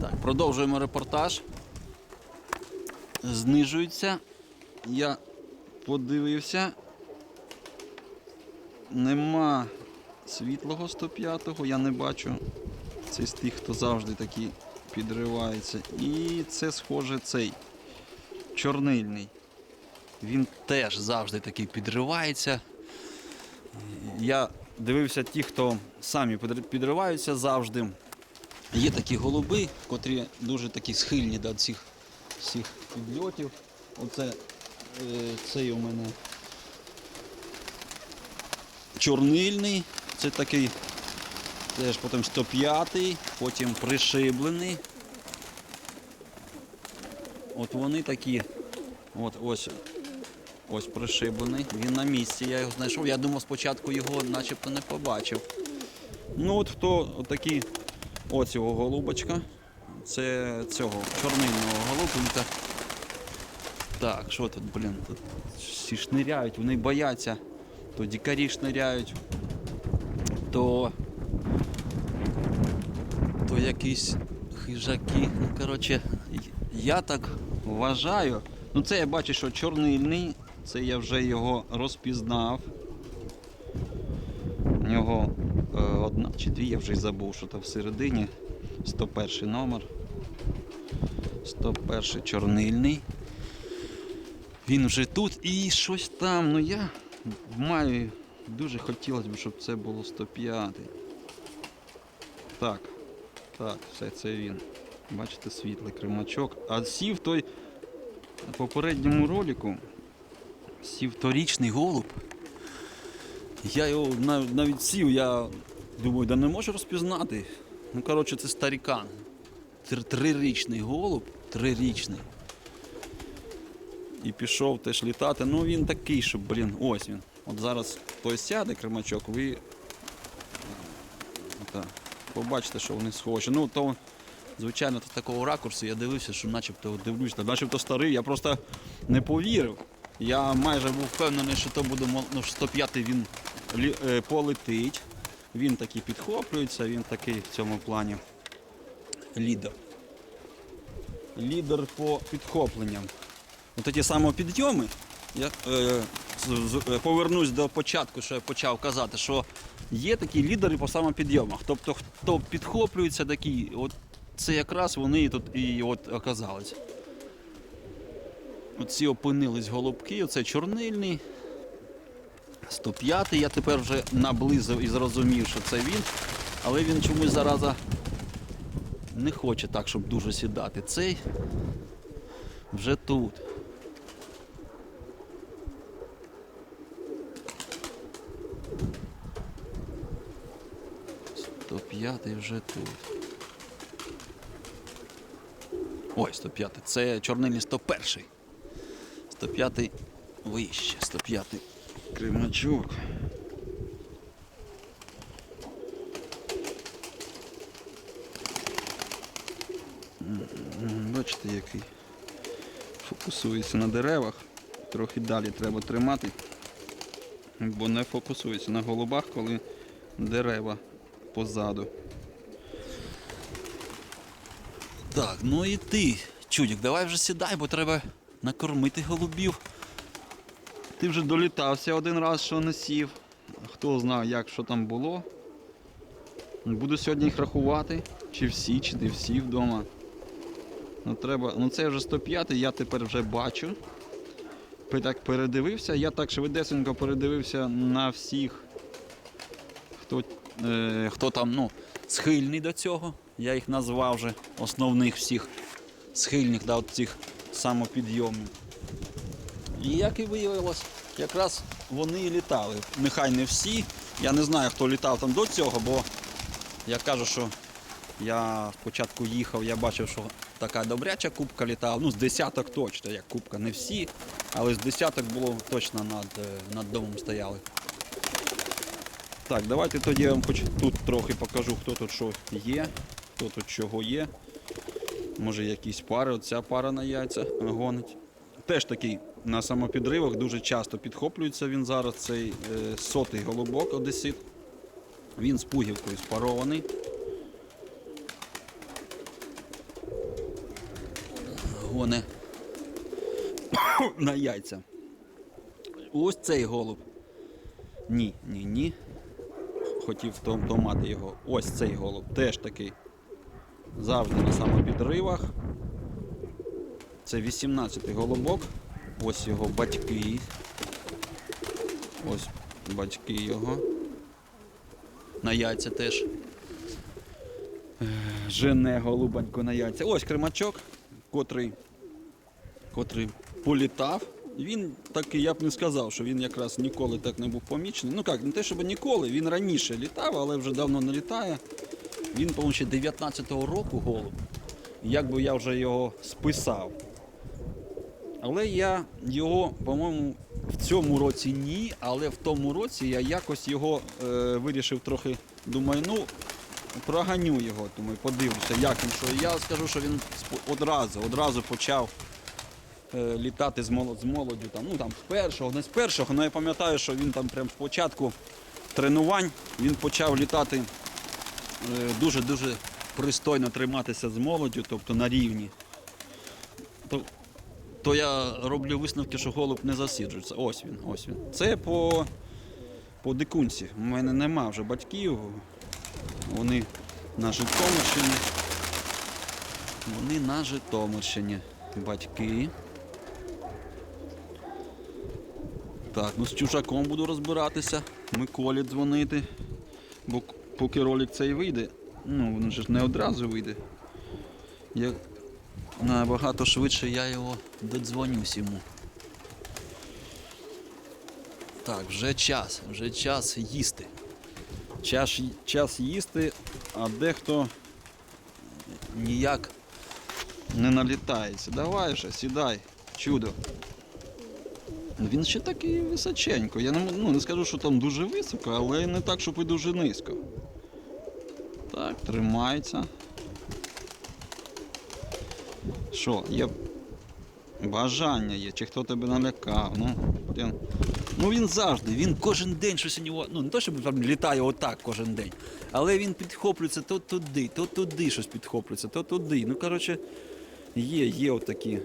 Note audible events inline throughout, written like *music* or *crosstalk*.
Так, продовжуємо репортаж. Знижується. Я подивився. Нема світлого 105-го, я не бачу. Це з тих, хто завжди такі підривається. І це схоже цей чорнильний. Він теж завжди такий підривається. Я дивився ті, хто самі підриваються завжди. Є такі голуби, котрі дуже такі схильні до цих всіх підльотів. Оце е, цей у мене чорнильний, це такий теж потім 105-й, потім пришиблений. От вони такі, от ось, ось пришиблений. Він на місці, я його знайшов. Я думав спочатку його начебто не побачив. Ну от хто такі оцього голубочка. Це цього чорнильного голубенька. Так, що тут, блін, тут всі шниряють, вони бояться. То дикарі шниряють, то, то якісь хижаки. Ну, коротше, я так вважаю. Ну це я бачу, що чорнильний, це я вже його розпізнав. У нього одна чи дві, я вже й забув, що там всередині. 101 номер. 101 чорнильний. Він вже тут і щось там. Ну я маю. Дуже хотілося б, щоб це було 105. Так. Так, все це він. Бачите, світлий кримачок. А сів той на попередньому ролику. Сів торічний голуб. Я його навіть сів, я думаю, да не можу розпізнати. Ну, коротше, це старікан. Трирічний голуб, трирічний. І пішов теж літати. Ну він такий, що, блін, ось він. От зараз той сяде кримачок, ви так, побачите, що вони схожі. Ну, то, звичайно, з такого ракурсу я дивився, що начебто от дивлюсь, начебто старий, я просто не повірив. Я майже був впевнений, що то буде ну, 105-й він е, полетить. Він такий підхоплюється, він такий в цьому плані лідер. Лідер по підхопленням. От ті самопідйоми, я е, е, повернусь до початку, що я почав казати, що є такі лідери по самопідйомах. Тобто, хто підхоплюється такі, от це якраз вони тут і от оказались. Оці опинились голубки, оце чорнильний. 105 я тепер вже наблизив і зрозумів, що це він, але він чомусь зараза не хоче так, щоб дуже сідати. Цей вже тут. Сто п'ятий вже тут. Ой, 105. Це чорнильний 101. 105 вище, 105 кримачок. Бачите, який фокусується на деревах. Трохи далі треба тримати, бо не фокусується на голубах, коли дерева позаду. Так, ну і ти, чудік, давай вже сідай, бо треба накормити голубів. Ти вже долітався один раз, що не сів. Хто знає, як що там було. Буду сьогодні їх рахувати, чи всі, чи не всі вдома. Ну, треба, ну це вже 105 я тепер вже бачу. Так передивився, я так швидесенько передивився на всіх, хто, е, хто там ну, схильний до цього. Я їх назвав вже основних всіх схильних до цих самопідйомів. І як і виявилось, якраз вони і літали. Нехай не всі. Я не знаю, хто літав там до цього, бо я кажу, що я спочатку їхав, я бачив, що така добряча кубка літала. Ну, з десяток точно, як кубка, не всі, але з десяток було точно над, е, над домом стояли. Так, давайте тоді я вам хоч тут трохи покажу, хто тут що є, хто тут чого є. Може якісь пари, оця пара на яйця гонить. Теж такий на самопідривах дуже часто підхоплюється він зараз, цей е, сотий голубок одесит. Він з пугівкою спарований. гоне *coughs* на яйця. Ось цей голуб. Ні, ні, ні. Хотів том- томати його. Ось цей голуб. Теж такий. Завжди на самопідривах. Це 18-й голубок. Ось його батьки. Ось батьки його. На яйця теж. Жене голубонько на яйця. Ось кремачок, котрий, котрий політав. Він такий, я б не сказав, що він якраз ніколи так не був помічений. Ну як, не те, щоб ніколи, він раніше літав, але вже давно не літає. Він, по-моєму, ще 19-го року голуб. Якби я вже його списав. Але я його, по-моєму, в цьому році ні, але в тому році я якось його е, вирішив трохи. Думаю, ну проганю його, думаю, подивлюся, як він що. Я скажу, що він одразу, одразу почав е, літати з, молод, з молоддю. Там, ну там з першого, не з першого, але я пам'ятаю, що він там прям спочатку тренувань він почав літати е, дуже-дуже пристойно триматися з молоддю, тобто на рівні. То, я роблю висновки, що голуб не засіджується. Ось він, ось він. Це по, по дикунці. У мене нема вже батьків. Вони на Житомирщині. Вони на Житомирщині. Батьки. Так, ну з чужаком буду розбиратися. Миколі дзвонити. Бо поки ролик цей вийде, ну він же ж не одразу вийде. Я набагато швидше я його додзвонюсь йому. Так, вже час, вже час їсти. Час, час їсти, а дехто ніяк не налітається. Давай же, сідай, чудо. Він ще такий височенько. Я не, ну, не скажу, що там дуже високо, але не так, щоб і дуже низько. Так, тримається. Що, є бажання є, чи хто тебе налякав. Ну, блін. ну він завжди, він кожен день щось у нього. Ну не то, щоб там літає отак кожен день. Але він підхоплюється то туди, то туди щось підхоплюється, то туди. Ну, коротше, є, є отакі.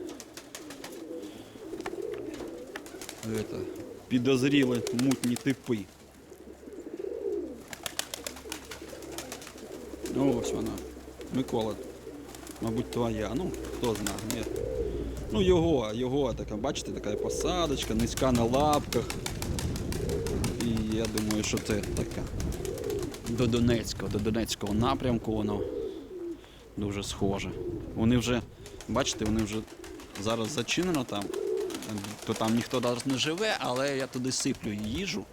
Это, підозріли мутні типи. Ну, ось вона. Микола. Мабуть, твоя. Ну, хто знає. Ні. Ну, його, його така, бачите, така посадочка, низька на лапках. І я думаю, що це така. До Донецького, до Донецького напрямку воно дуже схоже. Вони вже, бачите, вони вже зараз зачинено там. То там ніхто зараз не живе, але я туди сиплю їжу.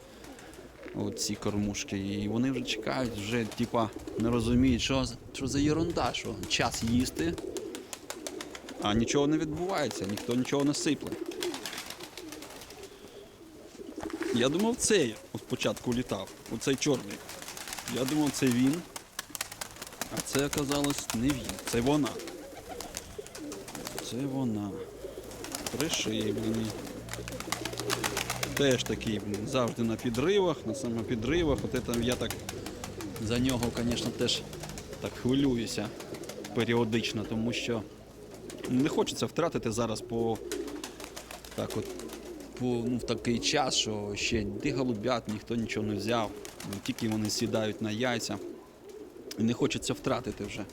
Оці кормушки. І вони вже чекають, вже типа не розуміють, що, що за ерунда, що час їсти, а нічого не відбувається, ніхто нічого не сипле. Я думав, цей спочатку літав, оцей чорний. Я думав, це він. А це оказалось не він, це вона. Це вона. Пришиблені. Теж такий блін, завжди на підривах, на самопідривах. От це я так за нього, звісно, теж так хвилююся періодично, тому що не хочеться втратити зараз по так от по, ну, в такий час, що ще де голубят, ніхто нічого не взяв. Ну, Тільки вони сідають на яйця. І не хочеться втратити вже.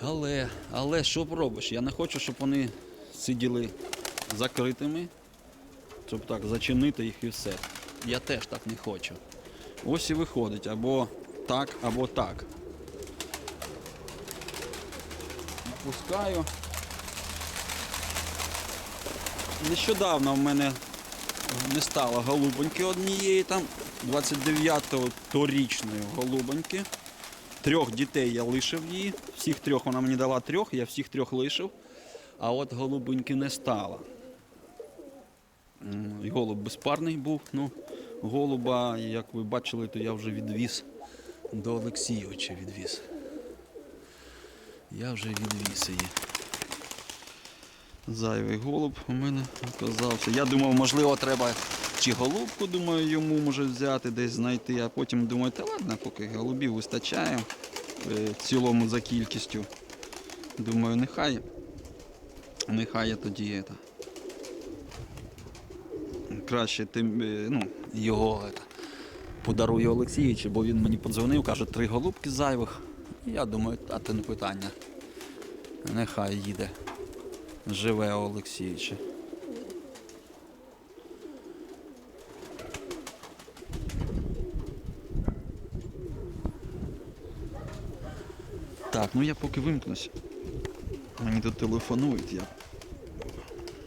Але, але що поробиш? Я не хочу, щоб вони сиділи закритими, щоб так зачинити їх і все. Я теж так не хочу. Ось і виходить або так, або так. Пускаю. Нещодавно в мене не стало голубоньки однієї там, 29-го торічної голубоньки. Трьох дітей я лишив її. Всіх трьох вона мені дала трьох, я всіх трьох лишив. А от голубоньки не стало. І голуб безпарний був. Ну, голуба, як ви бачили, то я вже відвіз до Олексійовича відвіз. Я вже відвіз її. Зайвий голуб у мене оказався. Я думав, можливо, треба чи голубку, думаю, йому може взяти, десь знайти, а потім думаю, та ладно, поки голубів вистачає е, в цілому за кількістю. Думаю, нехай Нехай я тоді это, краще тим, е, ну, його это, подарую Олексійовичу, бо він мені подзвонив, каже, три голубки зайвих. Я думаю, а це не питання. Нехай їде. Живе Олексійче. Так, ну я поки вимкнусь. Мені тут телефонують, я